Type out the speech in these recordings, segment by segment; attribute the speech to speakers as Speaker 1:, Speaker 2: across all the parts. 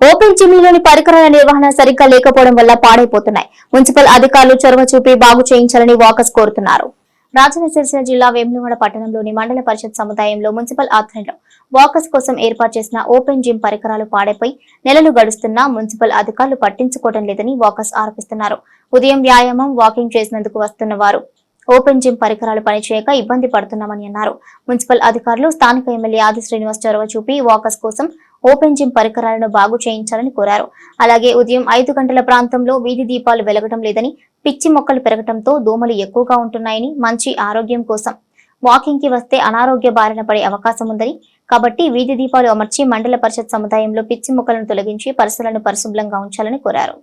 Speaker 1: Open జిమ్లోని పరికరాల నిర్వహణ సరిగ్గా లేకపోవడం వల్ల పాడైపోతున్నాయి. మున్సిపల్ అధికారులు చొరవ చూపి బాగు చేయించాలని వాకర్స్ కోరుతున్నారు. రాజన్న సిరిసిల్ల జిల్లా వేములవాడ పట్టణంలోని మండల పరిషత్ సముదాయంలో మున్సిపల్ ఆధ్వర్యంలో వాకర్స్ కోసం ఏర్పాటు చేసిన ఓపెన్ జిమ్ పరికరాలు పాడైపోయి నెలలు గడుస్తున్నా మున్సిపల్ అధికారులు పట్టించుకోవడం లేదని వాకర్స్ ఆరోపిస్తున్నారు. ఉదయం వ్యాయామం వాకింగ్ చేసినందుకు వస్తున్న వారు ఓపెన్ జిమ్ పరికరాలు పనిచేయక ఇబ్బంది పడుతున్నామని అన్నారు. మున్సిపల్ అధికారులు స్థానిక ఎమ్మెల్యే ఆది శ్రీనివాస్ చొరవ చూపి వాకర్స్ కోసం ఓపెన్ జిమ్ పరికరాలను బాగు చేయించాలని కోరారు. అలాగే ఉదయం ఐదు గంటల ప్రాంతంలో వీధి దీపాలు వెలగటం లేదని పిచ్చి మొక్కలు పెరగటంతో దోమలు ఎక్కువగా ఉంటున్నాయని మంచి ఆరోగ్యం కోసం. వాకింగ్కి వస్తే అనారోగ్య బారిన పడే అవకాశం ఉందని కాబట్టి వీధి దీపాలు అమర్చి మండల పరిషత్ సముదాయంలో పిచ్చి మొక్కలను తొలగించి పరిసరాలను పరిశుభ్రంగా ఉంచాలని కోరారు.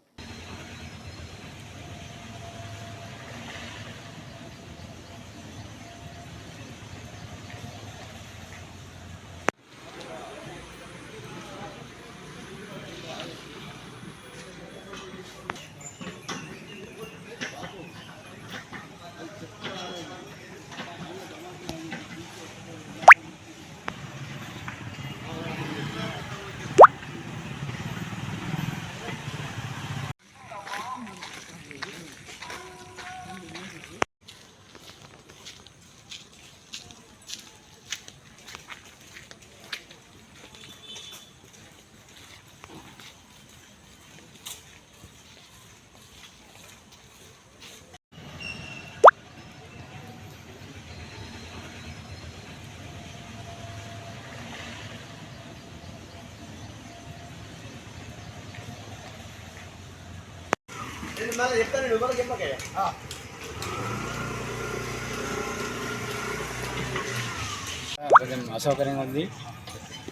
Speaker 2: కొంచెం అసౌకర్యంగా ఉంది.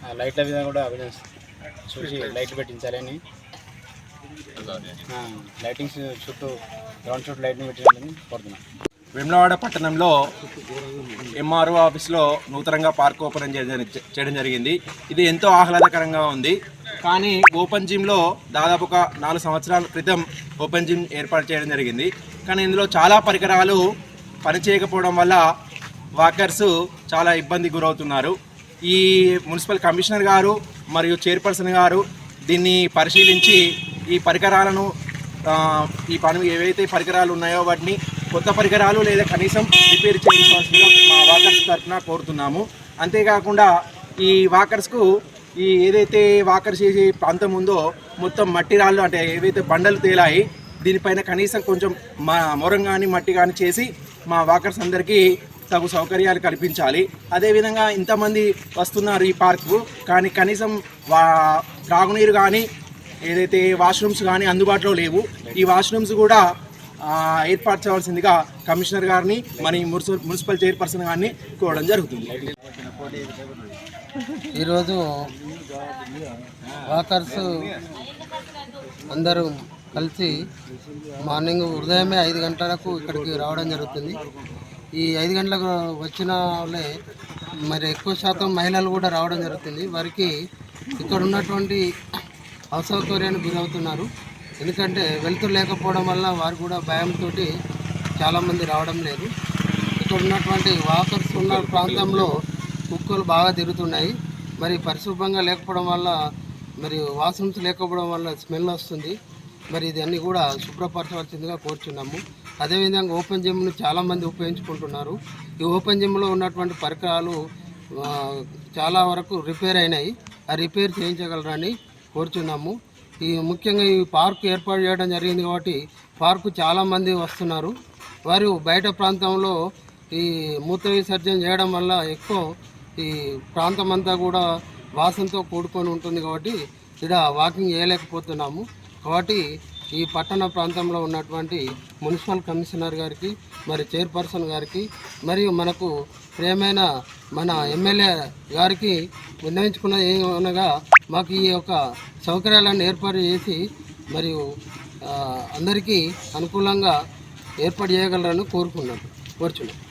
Speaker 2: ఆ లైట్ల మీద కూడా కొంచెం చూసి లైట్లు పెట్టించాలని లైటింగ్స్ చుట్టూ గ్రౌండ్ చుట్టూ లైటింగ్ పెట్టాలని కోరుతున్నాను
Speaker 3: వేములవాడ పట్టణంలో ఎంఆర్ఓ ఆఫీస్లో నూతనంగా పార్క్ ఓపెన్ చేయడం చేయడం జరిగింది. ఇది ఎంతో ఆహ్లాదకరంగా ఉంది. కానీ ఓపెన్ జిమ్లో దాదాపు ఒక నాలుగు సంవత్సరాల క్రితం ఓపెన్ జిమ్ ఏర్పాటు చేయడం జరిగింది. కానీ ఇందులో చాలా పరికరాలు పనిచేయకపోవడం వల్ల వాకర్స్ చాలా ఇబ్బంది గురవుతున్నారు. ఈ మున్సిపల్ కమిషనర్ గారు మరియు చైర్పర్సన్ గారు దీన్ని పరిశీలించి ఈ పరికరాలను ఈ పని ఏవైతే పరికరాలు ఉన్నాయో వాటిని కొత్త పరికరాలు లేదా కనీసం రిపేర్ చేయించవలసిందిగా మా వాకర్స్ తరఫున కోరుతున్నాము. అంతేకాకుండా ఈ వాకర్స్కు ఈ ఏదైతే వాకర్ చేసే ప్రాంతం ఉందో మొత్తం మట్టి రాళ్ళు అంటే ఏవైతే బండలు తేలాయి దీనిపైన కనీసం కొంచెం మా మొరం కానీ మట్టి కానీ చేసి మా వాకర్స్ అందరికీ తగు సౌకర్యాలు కల్పించాలి. అదేవిధంగా ఇంతమంది వస్తున్నారు ఈ పార్కు. కానీ కనీసం వా త్రాగునీరు కానీ ఏదైతే వాష్రూమ్స్ కానీ అందుబాటులో లేవు. ఈ వాష్రూమ్స్ కూడా ఏర్పాటు చేయవలసిందిగా కమిషనర్ గారిని మరి మున్సిపల్ మున్సిపల్ చైర్పర్సన్ గారిని కోరడం జరుగుతుంది.
Speaker 4: ఈరోజు వాకర్స్ అందరూ కలిసి మార్నింగ్ ఉదయమే ఐదు గంటలకు ఇక్కడికి రావడం జరుగుతుంది. ఈ ఐదు గంటలకు వచ్చిన వాళ్ళే మరి ఎక్కువ శాతం మహిళలు కూడా రావడం జరుగుతుంది. వారికి ఇక్కడ ఉన్నటువంటి అసౌకర్యానికి గురవుతున్నారు. ఎందుకంటే వెళ్తూ లేకపోవడం వల్ల వారు కూడా భయంతో చాలామంది రావడం లేదు. ఇక్కడ ఉన్నటువంటి వాకర్స్ ఉన్న ప్రాంతంలో కుక్కలు బాగా తిరుగుతున్నాయి. మరి పరిశుభ్రంగా లేకపోవడం వల్ల మరి వాష్రూమ్స్ లేకపోవడం వల్ల స్మెల్ వస్తుంది. మరి ఇదన్నీ కూడా శుభ్రపరచవలసిందిగా కోరుచున్నాము. అదేవిధంగా ఓపెన్ జిమ్ను చాలామంది ఉపయోగించుకుంటున్నారు. ఈ ఓపెన్ జిమ్లో ఉన్నటువంటి పరికరాలు చాలా వరకు రిపేర్ అయినాయి. ఆ రిపేర్ చేయించగలరని కోరుచున్నాము. ఈ ముఖ్యంగా ఈ పార్కు ఏర్పాటు చేయడం జరిగింది కాబట్టి పార్కు చాలామంది వస్తున్నారు. వారు బయట ప్రాంతంలో ఈ మూత్ర విసర్జన చేయడం వల్ల ఎక్కువ ఈ ప్రాంతం అంతా కూడా వాసనతో కూడుకొని ఉంటుంది కాబట్టి ఇక్కడ వాకింగ్ చేయలేకపోతున్నాము కాబట్టి ఈ పట్టణ ప్రాంతంలో ఉన్నటువంటి మున్సిపల్ కమిషనర్ గారికి మరి చైర్పర్సన్ గారికి మరియు మనకు ప్రియమైన మన ఎమ్మెల్యే గారికి విన్నవించుకున్న ఏమనగా మాకు ఈ యొక్క సౌకర్యాలను ఏర్పాటు చేసి మరియు అందరికీ అనుకూలంగా ఏర్పాటు చేయగలరని కోరుకున్నాను కోరుచున్నాను.